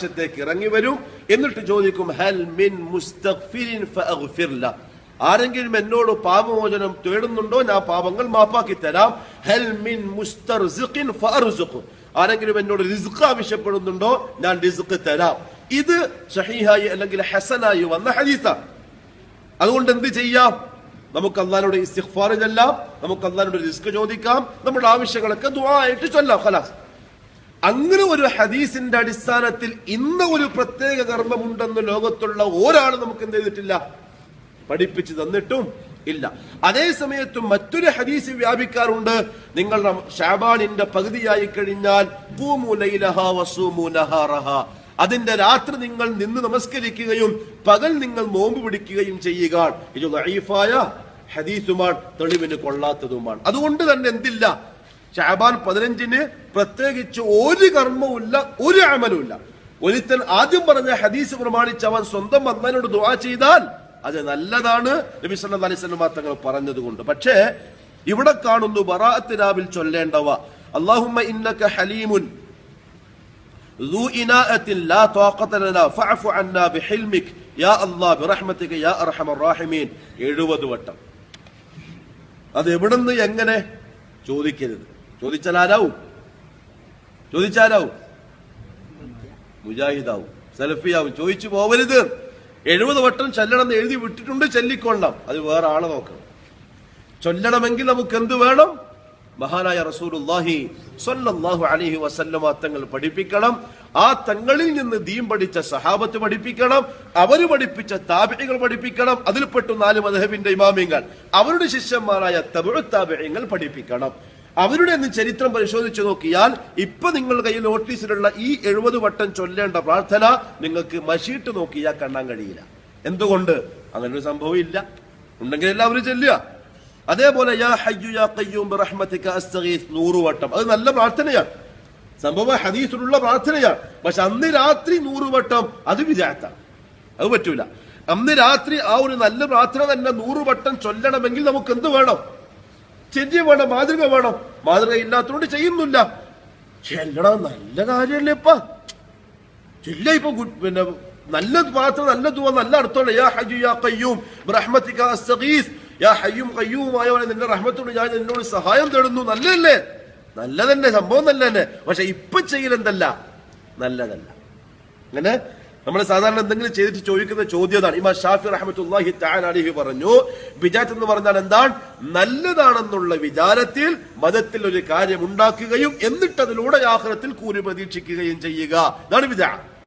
ആകാശത്തേക്ക് ഇറങ്ങി വരും. എന്നിട്ട് ചോദിക്കും ഹൽ മിൻ ല. ആരെങ്കിലും എന്നോട് പാപമോചനം തേടുന്നുണ്ടോ ഞാൻ പാപങ്ങൾ മാപ്പാക്കി തരാം. ഹൽ മിൻ മുസ്തർസിഖിൻ. ആരെങ്കിലും എന്നോട് റിസ്ക് ആവശ്യപ്പെടുന്നുണ്ടോ ഞാൻ റിസ്ക് തരാം. ഇത് ഷഹീഹായി അല്ലെങ്കിൽ ഹസനായി വന്ന ഹദീസാണ് അതുകൊണ്ട് എന്ത് ചെയ്യാം? നമുക്ക് അള്ളാഹിനോട് ഇസ്തിഗ്ഫാർ ചെല്ലാം നമുക്ക് അള്ളാഹിനോട് റിസ്ക് ചോദിക്കാം. നമ്മുടെ ആവശ്യങ്ങളൊക്കെ ദുആ ആയിട്ട് ചൊല്ലാം ഖലാസ്. അങ്ങനെ ഒരു ഹദീസിന്റെ അടിസ്ഥാനത്തിൽ ഇന്ന ഒരു പ്രത്യേക കർമ്മമുണ്ടെന്ന് ലോകത്തുള്ള ഒരാൾ നമുക്ക് എന്ത് ചെയ്തിട്ടില്ല? പഠിപ്പിച്ചു തന്നിട്ടും ഇല്ല. അതേ സമയത്ത് മറ്റൊരു ഹദീസ് വ്യാപിക്കാറുണ്ട്. നിങ്ങൾ ഷാബാനിന്റെ പകുതിയായി കഴിഞ്ഞാൽ. അതിന്റെ രാത്രി നിങ്ങൾ നിന്ന് നമസ്കരിക്കുകയും പകൽ നിങ്ങൾ നോമ്പ് പിടിക്കുകയും ചെയ്യുക. ഇത് ലഈഫായ ഹദീസുമാണ് തെളിവിന് കൊള്ളാത്തതുമാണ്. അതുകൊണ്ട് തന്നെ എന്തില്ല? ഷാബാൻ പതിനഞ്ചിന് പ്രത്യേകിച്ച് ഒരു കർമ്മവുമില്ല ഒരു അമലുമില്ല ഒരുത്തൻ ആദ്യം പറഞ്ഞ ഹദീസ് പ്രമാണിച്ച് അവൻ സ്വന്തം അന്നനോട് ദുആ ചെയ്താൽ അത് നല്ലതാണ് നബി സല്ലല്ലാഹു അലൈഹി വസല്ലം തങ്ങൾ പറഞ്ഞതുകൊണ്ട് പക്ഷേ ഇവിടെ കാണുന്നു ബറാഅത്ത് രാവിൽ ചൊല്ലേണ്ടവ അല്ലാഹുമ്മ ഇന്നക ഹലീമുൻ ذو إناءة لا طاقة لنا فاعف عنا بحلمك يا الله برحمتك يا أرحم الراحمين എഴുപത് വട്ടം അത് എവിടുന്ന് എങ്ങനെ ചോദിക്കരുത് ചോദിച്ചാൽ ആരാവും ചോദിച്ചാലാവും. മുജാഹിദാവും. സെലഫിയാവും. ചോദിച്ചു പോവരുത്. എഴുപത് വട്ടം ചൊല്ലണം എന്ന് എഴുതി വിട്ടിട്ടുണ്ട് ചൊല്ലിക്കൊള്ളാം അത് വേറെ ആളെ നോക്കണം. ചൊല്ലണമെങ്കിൽ നമുക്ക് എന്ത് വേണം? മഹാനായ റസൂലുള്ളാഹി സ്വല്ലല്ലാഹു അലൈഹി വസല്ലമ തങ്ങൾ പഠിപ്പിക്കണം. ആ തങ്ങളിൽ നിന്ന് ദീൻ പഠിച്ച സഹാബത്ത് പഠിപ്പിക്കണം. അവർ പഠിപ്പിച്ച താബികൾ പഠിപ്പിക്കണം. അതിൽപ്പെട്ടു നാല് മദഹബിന്റെ ഇമാമിങ്ങൾ. അവരുടെ ശിഷ്യന്മാരായ തമിഴ് താബിയങ്ങൾ പഠിപ്പിക്കണം. അവരുടെ ഒന്ന് ചരിത്രം പരിശോധിച്ചു നോക്കിയാൽ ഇപ്പൊ നിങ്ങൾ കയ്യിൽ നോട്ടീസിലുള്ള ഈ എഴുപത് വട്ടം ചൊല്ലേണ്ട പ്രാർത്ഥന നിങ്ങൾക്ക് മഷീട്ട് നോക്കിയാൽ കാണാൻ കഴിയില്ല. എന്തുകൊണ്ട്? അങ്ങനെ ഒരു സംഭവം ഇല്ല. ഉണ്ടെങ്കിൽ എല്ലാവരും ചെല്ലുക. അതേപോലെ യാ യാ നൂറ് വട്ടം. അത് നല്ല പ്രാർത്ഥനയാണ്. സംഭവം ഹദീസിലുള്ള പ്രാർത്ഥനയാണ്. പക്ഷെ അന്ന് രാത്രി നൂറ് വട്ടം അത് വിചാരത്താണ് അത് പറ്റൂല. അന്ന് രാത്രി ആ ഒരു നല്ല പ്രാർത്ഥന തന്നെ നൂറ് വട്ടം ചൊല്ലണമെങ്കിൽ നമുക്ക് എന്ത് വേണം? ചെല്ലിയ വേണം മാതൃക വേണം. മാതൃക ഇല്ലാത്തതുകൊണ്ട് ചെയ്യുന്നില്ല. ചെല്ലടാ നല്ല കാര്യമല്ലേ ഇപ്പ. ചെല്ല ഇപ്പൊ പിന്നെ നല്ല മാത്രം നല്ല ദുവ നല്ല അർത്ഥമുള്ള യാ ഹയ്യു യാ കയ്യൂം ബിറഹ്മതിക അസ്തഗീസ് യാ ഹയ്യും ഖയ്യൂമായവനെ നിന്റെ റഹ്മത്തോട് ഞാൻ നിന്നോട് സഹായം തേടുന്നു. നല്ലതല്ലേ? നല്ലതന്നെ സംഭവം നല്ല തന്നെ പക്ഷെ ഇപ്പൊ ചെയ്യലെന്തല്ല നല്ലതല്ല. അങ്ങനെ നമ്മൾ സാധാരണ എന്തെങ്കിലും ചെയ്തിട്ട് ചോദിക്കുന്ന ചോദ്യം അതാണ്. ഇമാ ഷാഫി റഹമത്തുല്ലാഹി തആല അലിഹി പറഞ്ഞു ബിജാത്ത് എന്ന് പറഞ്ഞാൽ എന്താണ്? നല്ലതാണെന്നുള്ള വിചാരത്തിൽ മതത്തിൽ ഒരു കാര്യം ഉണ്ടാക്കുകയും എന്നിട്ട് അതിലൂടെ ആഖിറത്തിൽ കൂലി പ്രതീക്ഷിക്കുകയും ചെയ്യുക. ഇതാണ് വിജാ